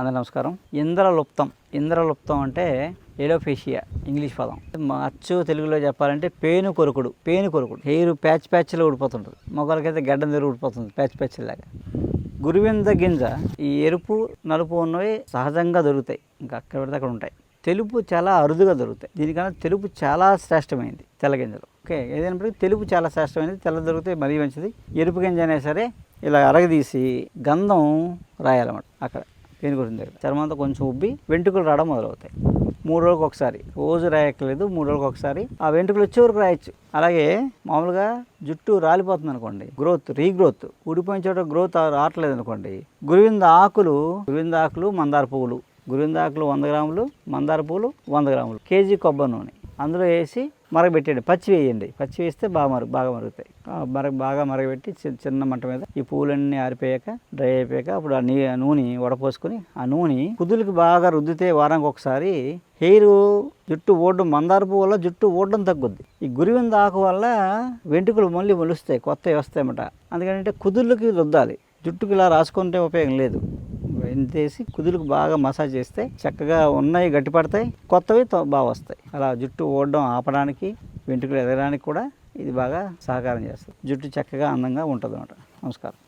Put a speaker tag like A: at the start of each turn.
A: అందరి నమస్కారం. ఇంద్రలుప్తం ఇంద్రలుప్తం అంటే ఎలోఫేషియా ఇంగ్లీష్ పదం. మా అచ్చు తెలుగులో చెప్పాలంటే పేను కొరుకుడు పేను కొరుకుడు. Hair patch ప్యాచ్లో ఊడిపోతుంటుంది. మొగలకైతే గడ్డం దగ్గర ఊడిపోతుంది ప్యాచ్ ప్యాచ్ లాగా గురువింద గింజ ఈ ఎరుపు నలుపు ఉన్నవి సహజంగా దొరుకుతాయి. ఇంకా అక్కడ పెడితే అక్కడ ఉంటాయి. తెలుపు చాలా అరుదుగా దొరుకుతాయి. దీనికన్నా తెలుపు చాలా శ్రేష్టమైనది తెల్ల గింజలు. ఓకే ఏదైనప్పటికీ తెలుపు చాలా శ్రేష్టమైనది తెల్ల దొరికితే మరీ మంచిది. ఎరుపు గింజ అయినా సరే ఇలా అరగదీసి గంధం రాయాలన్నమాట అక్కడ. పేనుగురిన దగ్గర. చర్మం అంతా కొంచెం ఉబ్బి వెంట్రుకలు రావడం మొదలవుతాయి. మూడు రోజులకు ఒకసారి. రోజు రాయక్కర్లేదు మూడు రోజులకు ఒకసారి. ఆ వెంట్రుకలు వచ్చే వరకు రాయొచ్చు. అలాగే మామూలుగా జుట్టు రాలిపోతుంది అనుకోండి. Growth regrowth. ఊడిపోయిన చోట గ్రోత్ రావట్లేదు అనుకోండి. గురువింద ఆకులు గురువింద ఆకులు మందార పువ్వులు. గురువింద ఆకులు వంద గ్రాములు మందార పువ్వులు వంద గ్రాములు. కేజీ కొబ్బరి నూనె. అందులో వేసి మరగబెట్టండి పచ్చి వేయండి. పచ్చి వేస్తే బాగా మరుగు బాగా మరుగుతాయి. మరగ బాగా మరగబెట్టి చిన్న మంట మీద ఈ పూలన్నీ ఆరిపోయాక డ్రై అయిపోయాక అప్పుడు ఆ నీ నూనె వడపోసుకొని ఆ నూనె కుదులకి బాగా రుద్దితే వారానికి ఒకసారి హెయిర్ జుట్టు ఓడడం మందార పువ్వు వల్ల జుట్టు ఓడడం తగ్గుద్ది. ఈ గురివింద ఆకు వల్ల వెంట్రుకలు మళ్ళీ మొలుస్తాయి కొత్తవి వస్తాయన్నమాట. అందుకంటే కుదుళ్ళకి రుద్దాలి. జుట్టుకి ఇలా రాసుకుంటే ఉపయోగం లేదు. ఎంతేసి కుదులకు బాగా మసాజ్ చేస్తే చక్కగా ఉన్నాయి గట్టిపడతాయి కొత్తవి బాగా వస్తాయి. అలా జుట్టు ఓడడం ఆపడానికి వెంట్రుకలు ఎదగడానికి కూడా ఇది బాగా సహకారం చేస్తుంది. జుట్టు చక్కగా అందంగా ఉంటుంది అన్నమాట నమస్కారం.